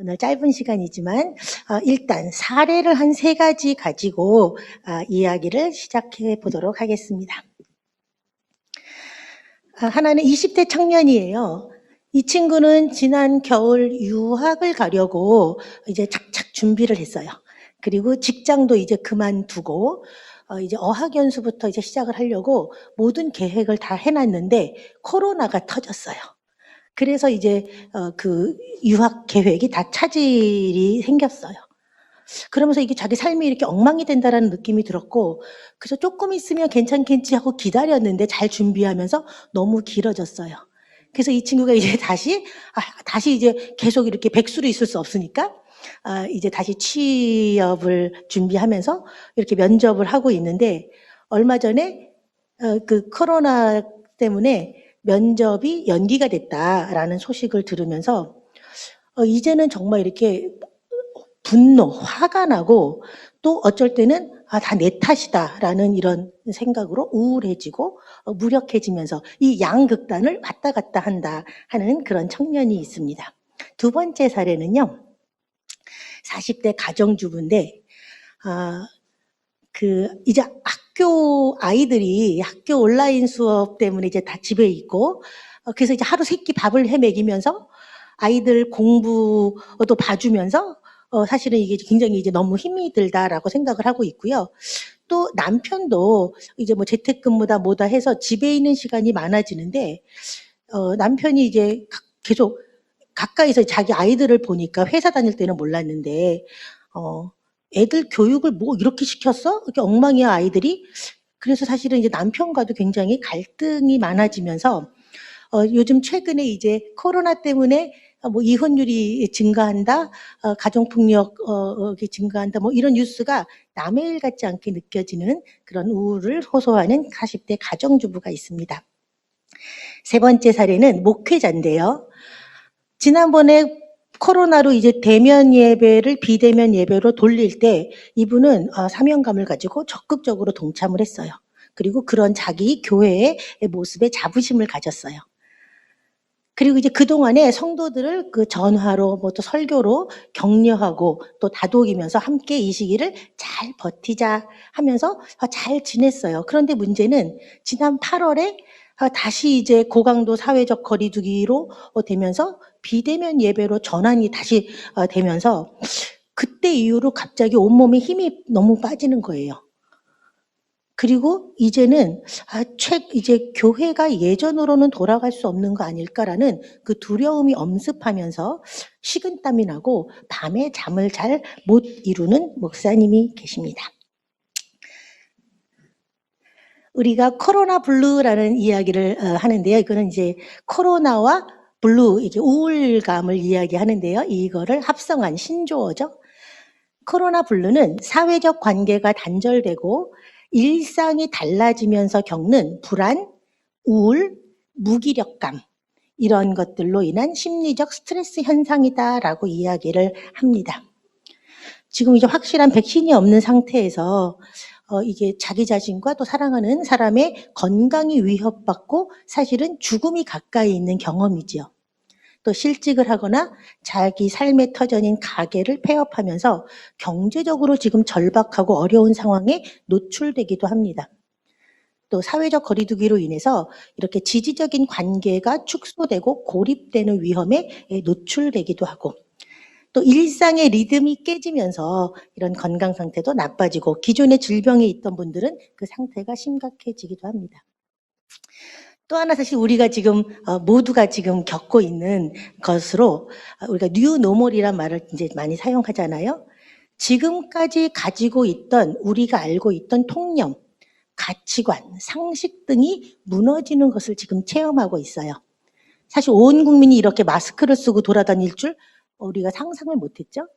오늘 짧은 시간이지만 어, 일단 사례를 한 세 가지 가지고 아, 이야기를 시작해 보도록 하겠습니다. 아, 하나는 20대 청년이에요. 이 친구는 지난 겨울 유학을 가려고 이제 착착 준비를 했어요. 그리고 직장도 이제 그만두고 어, 이제 어학연수부터 이제 시작을 하려고 모든 계획을 다 해놨는데 코로나가 터졌어요. 그래서 이제 어, 그 유학 계획이 다 차질이 생겼어요. 그러면서 이게 자기 삶이 이렇게 엉망이 된다라는 느낌이 들었고, 그래서 조금 있으면 괜찮겠지 하고 기다렸는데 잘 준비하면서 너무 길어졌어요. 그래서 이 친구가 이제 다시, 아, 다시 이제 계속 이렇게 백수로 있을 수 없으니까, 아, 이제 다시 취업을 준비하면서 이렇게 면접을 하고 있는데, 얼마 전에 어, 그 코로나 때문에 면접이 연기가 됐다라는 소식을 들으면서, 어, 이제는 정말 이렇게 분노, 화가 나고 또 어쩔 때는 아, 다 내 탓이다라는 이런 생각으로 우울해지고 어, 무력해지면서 이 양극단을 왔다 갔다 한다 하는 그런 청년이 있습니다. 두 번째 사례는요. 40대 가정주부인데 아, 그 이제 학교 아이들이 학교 온라인 수업 때문에 이제 다 집에 있고 어, 그래서 이제 하루 세 끼 밥을 해 먹이면서 아이들 공부도 봐주면서 어, 사실은 이게 굉장히 이제 너무 힘이 들다라고 생각을 하고 있고요. 또 남편도 이제 뭐 재택근무다 뭐다 해서 집에 있는 시간이 많아지는데, 어, 남편이 이제 가- 계속 가까이서 자기 아이들을 보니까 회사 다닐 때는 몰랐는데, 어, 애들 교육을 뭐 이렇게 시켰어? 이렇게 엉망이야, 아이들이. 그래서 사실은 이제 남편과도 굉장히 갈등이 많아지면서, 어, 요즘 최근에 이제 코로나 때문에 어, 뭐 이혼율이 증가한다, 어, 가정폭력 어, 어, 이 증가한다, 뭐 이런 뉴스가 남의 일 같지 않게 느껴지는 그런 우울을 호소하는 40대 가정주부가 있습니다. 세 번째 사례는 목회자인데요. 지난번에 코로나로 이제 대면 예배를 비대면 예배로 돌릴 때 이분은 어, 사명감을 가지고 적극적으로 동참을 했어요. 그리고 그런 자기 교회의 모습에 자부심을 가졌어요. 그리고 이제 그동안에 성도들을 그 전화로 뭐 또 설교로 격려하고 또 다독이면서 함께 이 시기를 잘 버티자 하면서 어, 잘 지냈어요. 그런데 문제는 지난 8월에 어, 다시 이제 고강도 사회적 거리두기로 어, 되면서 비대면 예배로 전환이 다시 어, 되면서 그때 이후로 갑자기 온몸에 힘이 너무 빠지는 거예요. 그리고 이제는 아, 최 이제 교회가 예전으로는 돌아갈 수 없는 거 아닐까라는 그 두려움이 엄습하면서 식은땀이 나고 밤에 잠을 잘 못 이루는 목사님이 계십니다. 우리가 코로나 블루라는 이야기를 어, 하는데요. 이거는 이제 코로나와 블루, 이게 우울감을 이야기하는데요. 이거를 합성한 신조어죠. 코로나 블루는 사회적 관계가 단절되고 일상이 달라지면서 겪는 불안, 우울, 무기력감, 이런 것들로 인한 심리적 스트레스 현상이다라고 이야기를 합니다. 지금 이제 확실한 백신이 없는 상태에서 어, 이게 자기 자신과 또 사랑하는 사람의 건강이 위협받고 사실은 죽음이 가까이 있는 경험이지요. 또 실직을 하거나 자기 삶의 터전인 가게를 폐업하면서 경제적으로 지금 절박하고 어려운 상황에 노출되기도 합니다. 또 사회적 거리두기로 인해서 이렇게 지지적인 관계가 축소되고 고립되는 위험에 노출되기도 하고 또 일상의 리듬이 깨지면서 이런 건강 상태도 나빠지고 기존의 질병에 있던 분들은 그 상태가 심각해지기도 합니다. 또 하나 사실 우리가 지금 어, 모두가 지금 겪고 있는 것으로 어, 우리가 뉴 노멀이란 말을 이제 많이 사용하잖아요. 지금까지 가지고 있던 우리가 알고 있던 통념, 가치관, 상식 등이 무너지는 것을 지금 체험하고 있어요. 사실 온 국민이 이렇게 마스크를 쓰고 돌아다닐 줄 우리가 상상을 못했죠.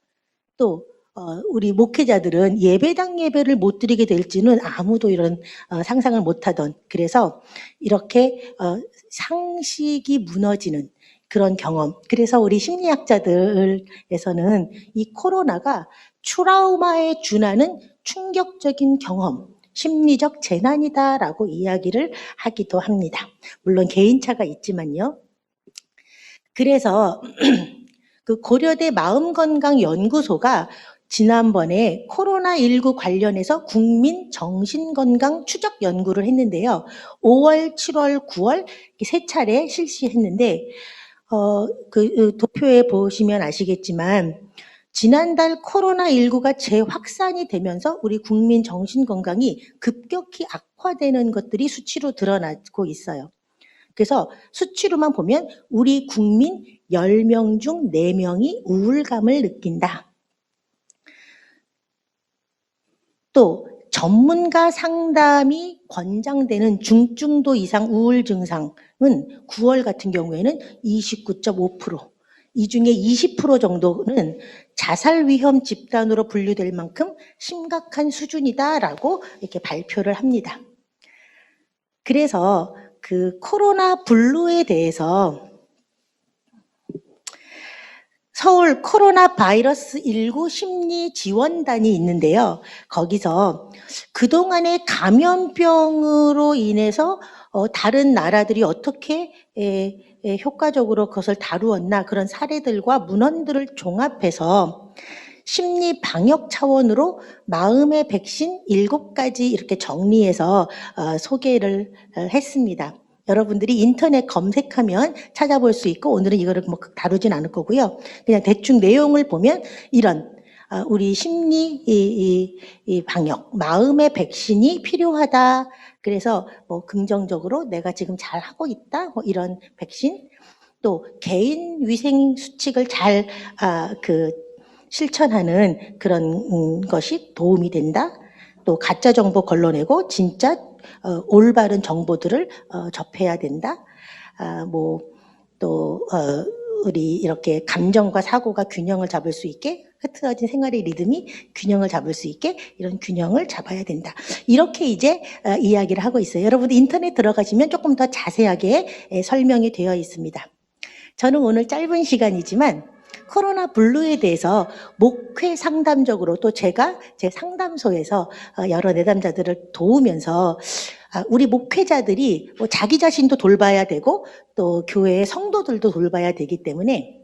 또 어, 우리 목회자들은 예배당 예배를 못 드리게 될지는 아무도 이런 어, 상상을 못하던 그래서 이렇게 어, 상식이 무너지는 그런 경험. 그래서 우리 심리학자들에서는 이 코로나가 트라우마에 준하는 충격적인 경험, 심리적 재난이다라고 이야기를 하기도 합니다. 물론 개인차가 있지만요. 그래서 그 고려대 마음건강연구소가 지난번에 코로나19 관련해서 국민 정신건강 추적 연구를 했는데요. 5월, 7월, 9월 이렇게 세 차례 실시했는데 어, 그, 그 도표에 보시면 아시겠지만 지난달 코로나19가 재확산이 되면서 우리 국민 정신건강이 급격히 악화되는 것들이 수치로 드러나고 있어요. 그래서 수치로만 보면 우리 국민 10명 중 4명이 우울감을 느낀다. 또 전문가 상담이 권장되는 중증도 이상 우울 증상은 9월 같은 경우에는 29.5%, 이 중에 20% 정도는 자살 위험 집단으로 분류될 만큼 심각한 수준이다라고 이렇게 발표를 합니다. 그래서 그 코로나 블루에 대해서 서울 코로나 바이러스 19 심리 지원단이 있는데요. 거기서 그동안의 감염병으로 인해서 어, 다른 나라들이 어떻게 효과적으로 그것을 다루었나 그런 사례들과 문헌들을 종합해서 심리 방역 차원으로 마음의 백신 7가지 이렇게 정리해서 어, 소개를 어, 했습니다. 여러분들이 인터넷 검색하면 찾아볼 수 있고 오늘은 이거를 뭐 다루진 않을 거고요. 그냥 대충 내용을 보면 이런 아, 우리 심리 이, 이, 이 방역 마음의 백신이 필요하다. 그래서 뭐 긍정적으로 내가 지금 잘 하고 있다. 뭐 이런 백신 또 개인 위생 수칙을 잘 아, 그 실천하는 그런 음, 것이 도움이 된다. 또 가짜 정보 걸러내고 진짜 어, 올바른 정보들을 어, 접해야 된다. 아, 뭐또 어, 우리 이렇게 감정과 사고가 균형을 잡을 수 있게 흐트러진 생활의 리듬이 균형을 잡을 수 있게 이런 균형을 잡아야 된다. 이렇게 이제 어, 이야기를 하고 있어요. 여러분 인터넷 들어가시면 조금 더 자세하게 에, 설명이 되어 있습니다. 저는 오늘 짧은 시간이지만 코로나 블루에 대해서 목회 상담적으로 또 제가 제 상담소에서 어, 여러 내담자들을 도우면서 아, 우리 목회자들이 뭐 자기 자신도 돌봐야 되고 또 교회의 성도들도 돌봐야 되기 때문에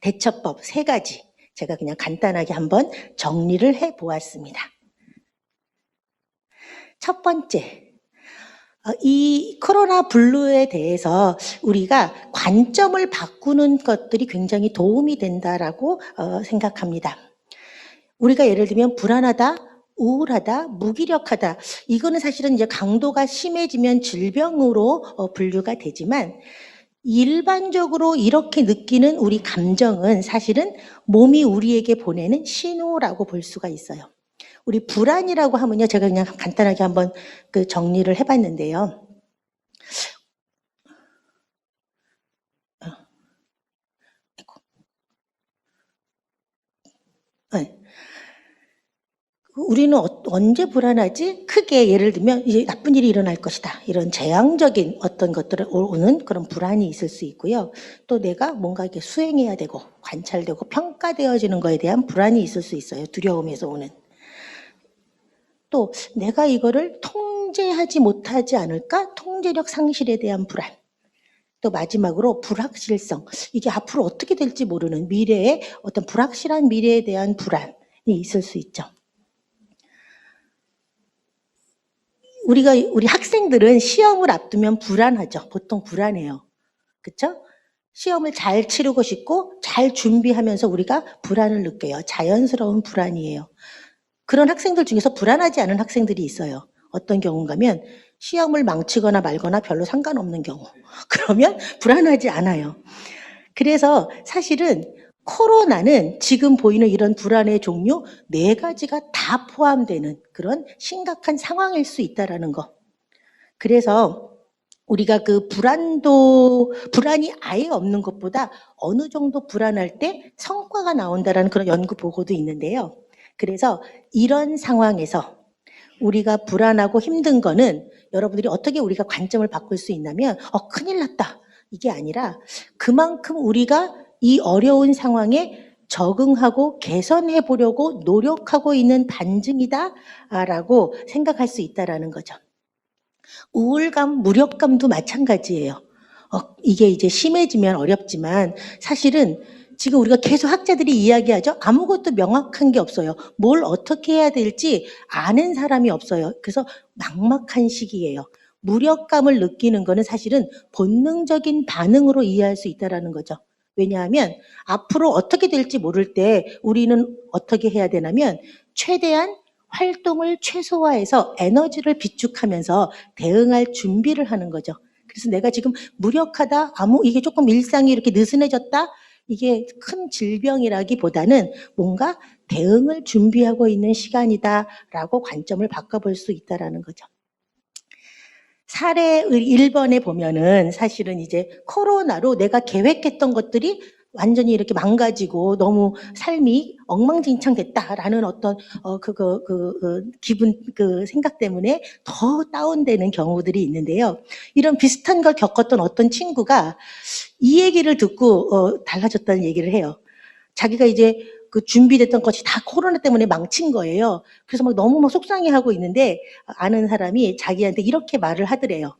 대처법 세 가지 제가 그냥 간단하게 한번 정리를 해 보았습니다. 첫 번째, 어, 이 코로나 블루에 대해서 우리가 관점을 바꾸는 것들이 굉장히 도움이 된다라고 어, 생각합니다. 우리가 예를 들면 불안하다, 우울하다, 무기력하다. 이거는 사실은 이제 강도가 심해지면 질병으로 어, 분류가 되지만 일반적으로 이렇게 느끼는 우리 감정은 사실은 몸이 우리에게 보내는 신호라고 볼 수가 있어요. 우리 불안이라고 하면요. 제가 그냥 간단하게 한번 그 정리를 해봤는데요. 어. 네. 우리는 어- 언제 불안하지? 크게 예를 들면 이제 나쁜 일이 일어날 것이다. 이런 재앙적인 어떤 것들을 오는 그런 불안이 있을 수 있고요. 또 내가 뭔가 이렇게 수행해야 되고 관찰되고 평가되어지는 거에 대한 불안이 있을 수 있어요. 두려움에서 오는. 또 내가 이거를 통제하지 못하지 않을까? 통제력 상실에 대한 불안. 또 마지막으로 불확실성. 이게 앞으로 어떻게 될지 모르는 미래에 어떤 불확실한 미래에 대한 불안이 있을 수 있죠. 우리가 우리 학생들은 시험을 앞두면 불안하죠. 보통 불안해요. 그렇죠? 시험을 잘 치르고 싶고 잘 준비하면서 우리가 불안을 느껴요. 자연스러운 불안이에요. 그런 학생들 중에서 불안하지 않은 학생들이 있어요. 어떤 경우인가면 시험을 망치거나 말거나 별로 상관없는 경우. 그러면 불안하지 않아요. 그래서 사실은 코로나는 지금 보이는 이런 불안의 종류 네 가지가 다 포함되는 그런 심각한 상황일 수 있다라는 거. 그래서 우리가 그 불안도 불안이 아예 없는 것보다 어느 정도 불안할 때 성과가 나온다라는 그런 연구 보고도 있는데요. 그래서 이런 상황에서 우리가 불안하고 힘든 거는 여러분들이 어떻게 우리가 관점을 바꿀 수 있냐면 어 큰일 났다. 이게 아니라 그만큼 우리가 이 어려운 상황에 적응하고 개선해 보려고 노력하고 있는 반증이다라고 생각할 수 있다라는 거죠. 우울감, 무력감도 마찬가지예요. 어, 이게 이제 심해지면 어렵지만 사실은 지금 우리가 계속 학자들이 이야기하죠. 아무것도 명확한 게 없어요. 뭘 어떻게 해야 될지 아는 사람이 없어요. 그래서 막막한 시기예요. 무력감을 느끼는 거는 사실은 본능적인 반응으로 이해할 수 있다라는 거죠. 왜냐하면 앞으로 어떻게 될지 모를 때 우리는 어떻게 해야 되냐면 최대한 활동을 최소화해서 에너지를 비축하면서 대응할 준비를 하는 거죠. 그래서 내가 지금 무력하다, 아무 이게 조금 일상이 이렇게 느슨해졌다, 이게 큰 질병이라기보다는 뭔가 대응을 준비하고 있는 시간이다라고 관점을 바꿔볼 수 있다라는 거죠. 사례 1번에 보면은 사실은 이제 코로나로 내가 계획했던 것들이 완전히 이렇게 망가지고 너무 삶이 엉망진창 됐다라는 어떤 어 그거 그, 그 기분 그 생각 때문에 더 다운되는 경우들이 있는데요. 이런 비슷한 걸 겪었던 어떤 친구가 이 얘기를 듣고 어 달라졌다는 얘기를 해요. 자기가 이제 그 준비됐던 것이 다 코로나 때문에 망친 거예요. 그래서 막 너무 막 속상해하고 있는데 아는 사람이 자기한테 이렇게 말을 하더래요.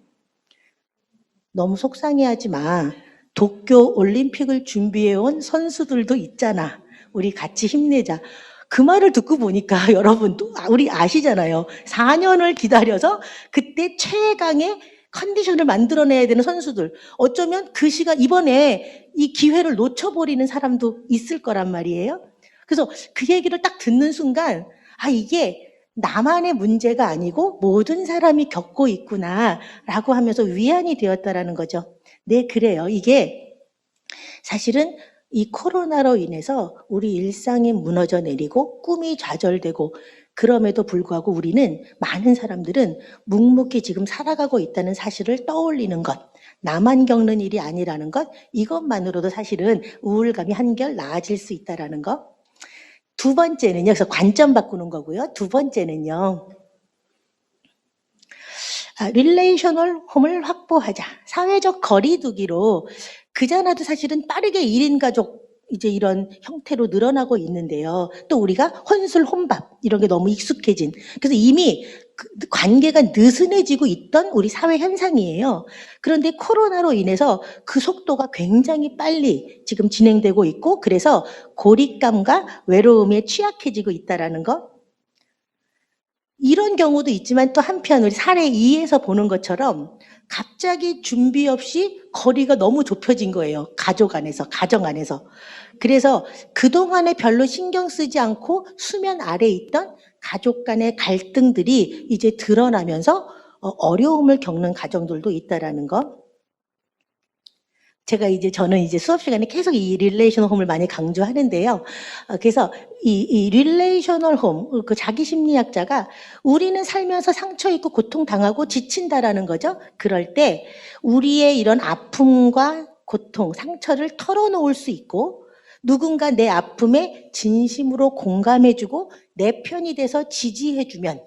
너무 속상해하지 마. 도쿄 올림픽을 준비해온 선수들도 있잖아. 우리 같이 힘내자. 그 말을 듣고 보니까 여러분, 또 우리 아시잖아요. 4년을 기다려서 그때 최강의 컨디션을 만들어내야 되는 선수들. 어쩌면 그 시간, 이번에 이 기회를 놓쳐버리는 사람도 있을 거란 말이에요. 그래서 그 얘기를 딱 듣는 순간, 아, 이게 나만의 문제가 아니고 모든 사람이 겪고 있구나, 라고 하면서 위안이 되었다라는 거죠. 네, 그래요. 이게 사실은 이 코로나로 인해서 우리 일상이 무너져 내리고 꿈이 좌절되고 그럼에도 불구하고 우리는 많은 사람들은 묵묵히 지금 살아가고 있다는 사실을 떠올리는 것. 나만 겪는 일이 아니라는 것. 이것만으로도 사실은 우울감이 한결 나아질 수 있다라는 것. 두 번째는요. 그래서 관점 바꾸는 거고요. 두 번째는요. 아, 릴레이셔널 홈을 확보하자. 사회적 거리두기로 그자나도 사실은 빠르게 1인 가족 이제 이런 형태로 늘어나고 있는데요. 또 우리가 혼술 혼밥 이런 게 너무 익숙해진. 그래서 이미 그 관계가 느슨해지고 있던 우리 사회 현상이에요. 그런데 코로나로 인해서 그 속도가 굉장히 빨리 지금 진행되고 있고 그래서 고립감과 외로움에 취약해지고 있다라는 것. 이런 경우도 있지만 또 한편 우리 사례 2에서 보는 것처럼 갑자기 준비 없이 거리가 너무 좁혀진 거예요. 가족 안에서, 가정 안에서. 그래서 그동안에 별로 신경 쓰지 않고 수면 아래 있던 가족 간의 갈등들이 이제 드러나면서 어, 어려움을 겪는 가정들도 있다라는 거. 제가 이제 저는 이제 수업 시간에 계속 이 릴레이셔널 홈을 많이 강조하는데요. 어, 그래서 이, 이 릴레이셔널 홈, 그 자기 심리학자가 우리는 살면서 상처 있고 고통 당하고 지친다라는 거죠. 그럴 때 우리의 이런 아픔과 고통, 상처를 털어놓을 수 있고 누군가 내 아픔에 진심으로 공감해주고 내 편이 돼서 지지해주면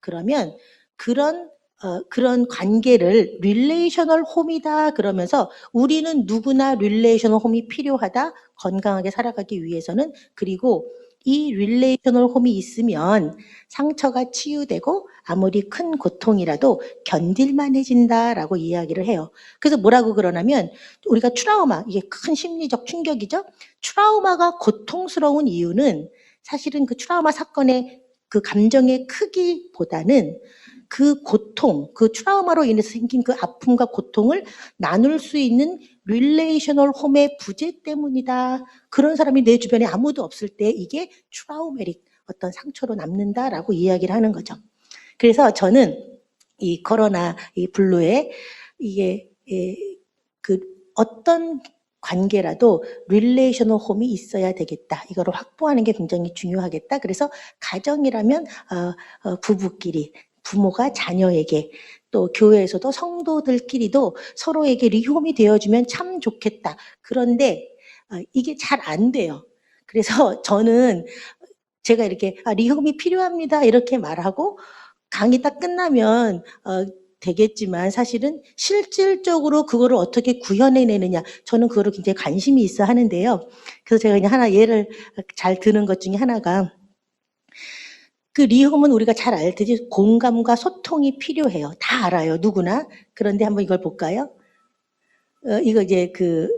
그러면 그런 어, 그런 관계를 릴레이셔널 홈이다 그러면서 우리는 누구나 릴레이셔널 홈이 필요하다 건강하게 살아가기 위해서는 그리고 이 릴레이셔널 홈이 있으면 상처가 치유되고 아무리 큰 고통이라도 견딜만해진다라고 이야기를 해요. 그래서 뭐라고 그러냐면 우리가 트라우마 이게 큰 심리적 충격이죠. 트라우마가 고통스러운 이유는 사실은 그 트라우마 사건의 그 감정의 크기보다는 그 고통, 그 트라우마로 인해서 생긴 그 아픔과 고통을 나눌 수 있는 릴레이셔널 홈의 부재 때문이다. 그런 사람이 내 주변에 아무도 없을 때 이게 트라우메릭 어떤 상처로 남는다라고 이야기를 하는 거죠. 그래서 저는 이 코로나 이 블루에 이게 예, 그 어떤 관계라도 릴레이셔널 홈이 있어야 되겠다. 이거를 확보하는 게 굉장히 중요하겠다. 그래서 가정이라면 어, 어, 부부끼리 부모가 자녀에게 또 교회에서도 성도들끼리도 서로에게 리홈이 되어주면 참 좋겠다. 그런데 어, 이게 잘 안 돼요. 그래서 저는 제가 이렇게 아, 리홈이 필요합니다 이렇게 말하고 강의 딱 끝나면 어, 되겠지만 사실은 실질적으로 그거를 어떻게 구현해내느냐 저는 그거를 굉장히 관심이 있어 하는데요. 그래서 제가 그냥 하나 예를 잘 드는 것 중에 하나가 그 리홈은 우리가 잘 알듯이 공감과 소통이 필요해요. 다 알아요. 누구나. 그런데 한번 이걸 볼까요? 어, 이거 이제 그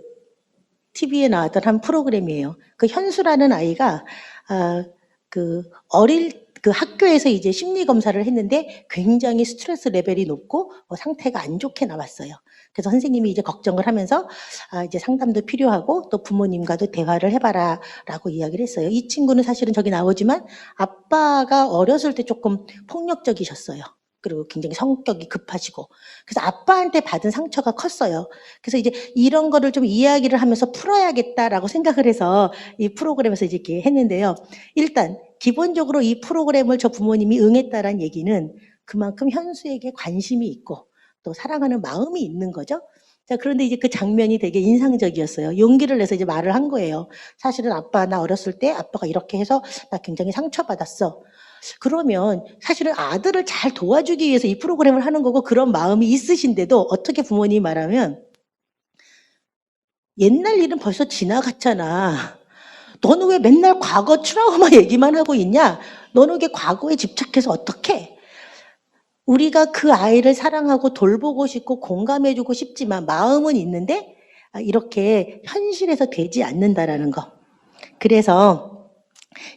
TV에 나왔던 한 프로그램이에요. 그 현수라는 아이가 아, 그 어릴 그 학교에서 이제 심리 검사를 했는데 굉장히 스트레스 레벨이 높고 어, 상태가 안 좋게 나왔어요. 그래서 선생님이 이제 걱정을 하면서 아, 이제 상담도 필요하고 또 부모님과도 대화를 해봐라라고 이야기를 했어요. 이 친구는 사실은 저기 나오지만 아빠가 어렸을 때 조금 폭력적이셨어요. 그리고 굉장히 성격이 급하시고 그래서 아빠한테 받은 상처가 컸어요. 그래서 이제 이런 거를 좀 이야기를 하면서 풀어야겠다라고 생각을 해서 이 프로그램에서 이제 이렇게 했는데요. 일단 기본적으로 이 프로그램을 저 부모님이 응했다라는 얘기는 그만큼 현수에게 관심이 있고 또 사랑하는 마음이 있는 거죠. 자, 그런데 이제 그 장면이 되게 인상적이었어요. 용기를 내서 이제 말을 한 거예요. 사실은 아빠, 나 어렸을 때 아빠가 이렇게 해서 나 굉장히 상처받았어. 그러면 사실은 아들을 잘 도와주기 위해서 이 프로그램을 하는 거고 그런 마음이 있으신데도 어떻게 부모님이 말하면 옛날 일은 벌써 지나갔잖아. 너는 왜 맨날 과거 트라우마 얘기만 하고 있냐? 너는 왜 과거에 집착해서 어떻게? 우리가 그 아이를 사랑하고 돌보고 싶고 공감해주고 싶지만 마음은 있는데 아, 이렇게 현실에서 되지 않는다라는 거. 그래서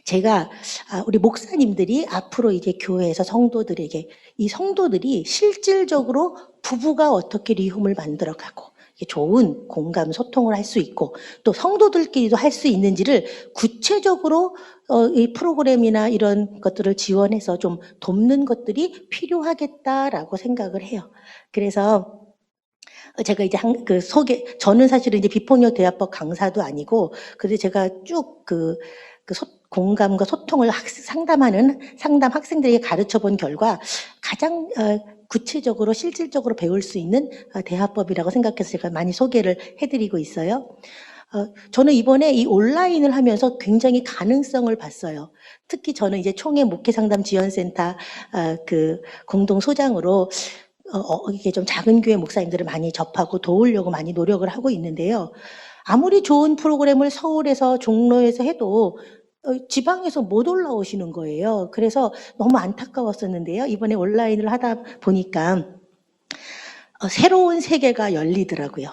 제가 아, 우리 목사님들이 앞으로 이제 교회에서 성도들에게 이 성도들이 실질적으로 부부가 어떻게 리움을 만들어가고 좋은 공감 소통을 할 수 있고 또 성도들끼리도 할 수 있는지를 구체적으로 어, 이 프로그램이나 이런 것들을 지원해서 좀 돕는 것들이 필요하겠다라고 생각을 해요. 그래서 제가 이제 한, 그 소개, 저는 사실은 이제 비폭력 대화법 강사도 아니고, 근데 제가 쭉 그, 그 소, 공감과 소통을 학, 상담하는 상담 학생들에게 가르쳐 본 결과 가장 어, 구체적으로 실질적으로 배울 수 있는 어, 대화법이라고 생각해서 제가 많이 소개를 해드리고 있어요. 어, 저는 이번에 이 온라인을 하면서 굉장히 가능성을 봤어요. 특히 저는 이제 총회 목회 상담 지원센터 어, 그 공동 소장으로 어, 어, 이게 좀 작은 교회 목사님들을 많이 접하고 도우려고 많이 노력을 하고 있는데요. 아무리 좋은 프로그램을 서울에서 종로에서 해도 어, 지방에서 못 올라오시는 거예요. 그래서 너무 안타까웠었는데요. 이번에 온라인을 하다 보니까 어, 새로운 세계가 열리더라고요.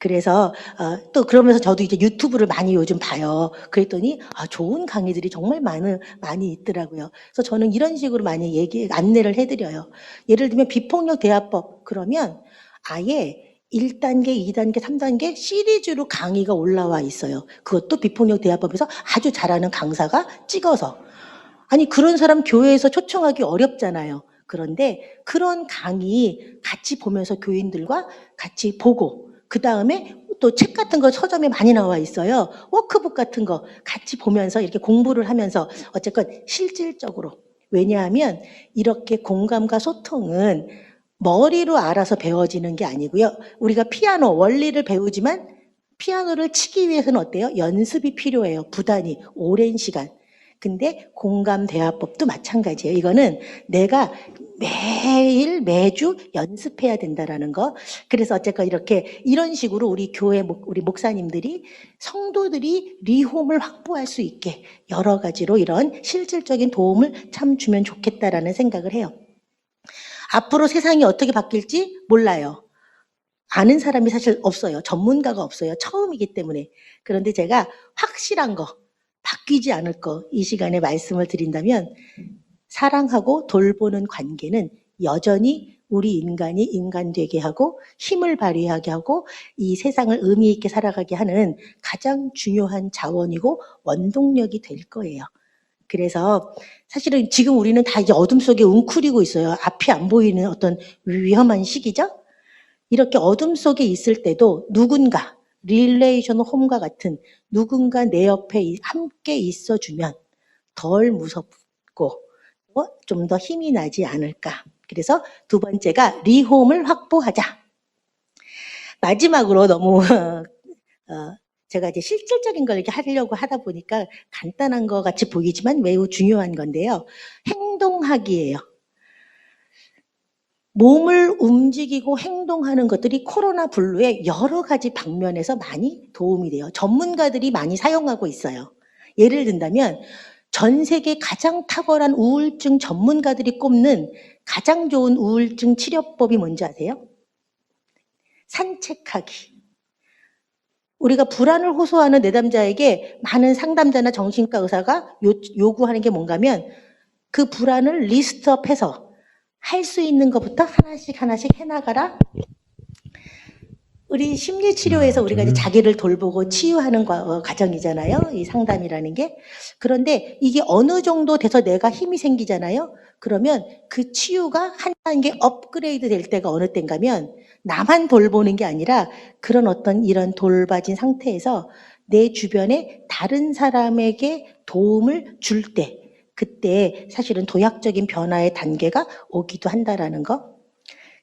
그래서 어, 또 그러면서 저도 이제 유튜브를 많이 요즘 봐요. 그랬더니 아, 좋은 강의들이 정말 많은 많이 있더라고요. 그래서 저는 이런 식으로 많이 얘기 안내를 해드려요. 예를 들면 비폭력 대화법 그러면 아예 1단계, 2단계, 3단계 시리즈로 강의가 올라와 있어요. 그것도 비폭력 대화법에서 아주 잘하는 강사가 찍어서. 아니, 그런 사람 교회에서 초청하기 어렵잖아요. 그런데 그런 강의 같이 보면서 교인들과 같이 보고, 그 다음에 또 책 같은 거 서점에 많이 나와 있어요. 워크북 같은 거 같이 보면서 이렇게 공부를 하면서 어쨌건 실질적으로. 왜냐하면 이렇게 공감과 소통은 머리로 알아서 배워지는 게 아니고요. 우리가 피아노 원리를 배우지만 피아노를 치기 위해서는 어때요? 연습이 필요해요. 부단히 오랜 시간. 근데 공감 대화법도 마찬가지예요. 이거는 내가 매일 매주 연습해야 된다라는 거. 그래서 어쨌건 이렇게 이런 식으로 우리 교회 목- 우리 목사님들이 성도들이 리홈을 확보할 수 있게 여러 가지로 이런 실질적인 도움을 참 주면 좋겠다라는 생각을 해요. 앞으로 세상이 어떻게 바뀔지 몰라요. 아는 사람이 사실 없어요. 전문가가 없어요. 처음이기 때문에. 그런데 제가 확실한 거, 바뀌지 않을 거, 이 시간에 말씀을 드린다면, 사랑하고 돌보는 관계는 여전히 우리 인간이 인간 되게 하고 힘을 발휘하게 하고 이 세상을 의미 있게 살아가게 하는 가장 중요한 자원이고 원동력이 될 거예요. 그래서 사실은 지금 우리는 다 이제 어둠 속에 웅크리고 있어요. 앞이 안 보이는 어떤 위험한 시기죠. 이렇게 어둠 속에 있을 때도 누군가 릴레이션 홈과 같은 누군가 내 옆에 이- 함께 있어주면 덜 무섭고 좀 더 힘이 나지 않을까. 그래서 두 번째가 리홈을 확보하자. 마지막으로 너무 어, 제가 이제 실질적인 걸 이렇게 하려고 하다 보니까 간단한 것 같이 보이지만 매우 중요한 건데요. 행동하기예요. 몸을 움직이고 행동하는 것들이 코로나 블루의 여러 가지 방면에서 많이 도움이 돼요. 전문가들이 많이 사용하고 있어요. 예를 든다면 전 세계 가장 탁월한 우울증 전문가들이 꼽는 가장 좋은 우울증 치료법이 뭔지 아세요? 산책하기. 우리가 불안을 호소하는 내담자에게 많은 상담자나 정신과 의사가 요, 요구하는 게 뭔가면 그 불안을 리스트업해서 할 수 있는 것부터 하나씩 하나씩 해나가라. 우리 심리 치료에서 우리가 이제 자기를 돌보고 치유하는 과, 어, 과정이잖아요. 이 상담이라는 게. 그런데 이게 어느 정도 돼서 내가 힘이 생기잖아요. 그러면 그 치유가 한 단계 업그레이드 될 때가 어느 때인가면 나만 돌보는 게 아니라 그런 어떤 이런 돌봐진 상태에서 내 주변에 다른 사람에게 도움을 줄 때, 그때 사실은 도약적인 변화의 단계가 오기도 한다라는 거.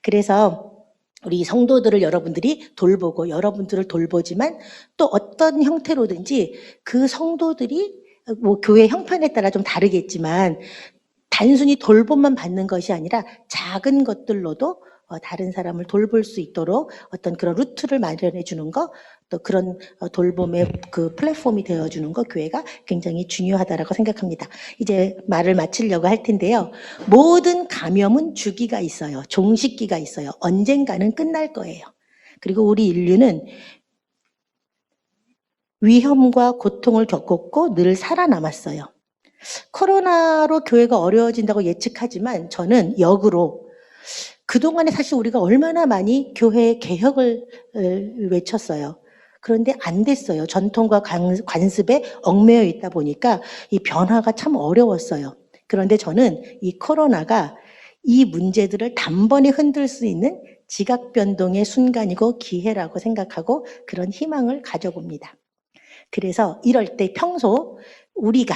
그래서 우리 성도들을 여러분들이 돌보고 여러분들을 돌보지만 또 어떤 형태로든지 그 성도들이 뭐 교회 형편에 따라 좀 다르겠지만 단순히 돌봄만 받는 것이 아니라 작은 것들로도 어, 다른 사람을 돌볼 수 있도록 어떤 그런 루트를 마련해 주는 거, 또 그런 어, 돌봄의 그 플랫폼이 되어 주는 거 교회가 굉장히 중요하다라고 생각합니다. 이제 말을 마치려고 할 텐데요. 모든 감염은 주기가 있어요. 종식기가 있어요. 언젠가는 끝날 거예요. 그리고 우리 인류는 위험과 고통을 겪었고 늘 살아남았어요. 코로나로 교회가 어려워진다고 예측하지만 저는 역으로 그동안에 사실 우리가 얼마나 많이 교회 개혁을 어, 외쳤어요. 그런데 안 됐어요. 전통과 관- 관습에 얽매여 있다 보니까 이 변화가 참 어려웠어요. 그런데 저는 이 코로나가 이 문제들을 단번에 흔들 수 있는 지각 변동의 순간이고 기회라고 생각하고 그런 희망을 가져봅니다. 그래서 이럴 때 평소 우리가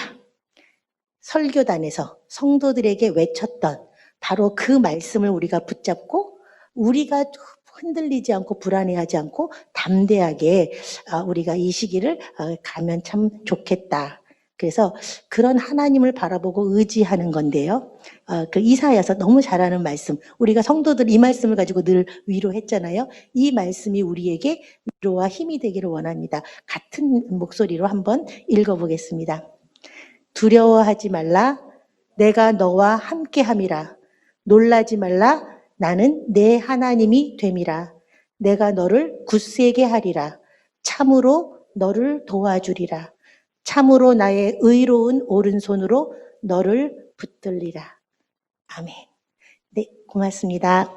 설교단에서 성도들에게 외쳤던 바로 그 말씀을 우리가 붙잡고 우리가 흔들리지 않고 불안해하지 않고 담대하게 아, 우리가 이 시기를 어, 가면 참 좋겠다. 그래서 그런 하나님을 바라보고 의지하는 건데요. 어, 그 이사야서 너무 잘하는 말씀. 우리가 성도들 이 말씀을 가지고 늘 위로했잖아요. 이 말씀이 우리에게 위로와 힘이 되기를 원합니다. 같은 목소리로 한번 읽어보겠습니다. 두려워하지 말라. 내가 너와 함께함이라. 놀라지 말라. 나는 내 하나님이 됨이라. 내가 너를 굳세게 하리라. 참으로 너를 도와주리라. 참으로 나의 의로운 오른손으로 너를 붙들리라. 아멘. 네, 고맙습니다.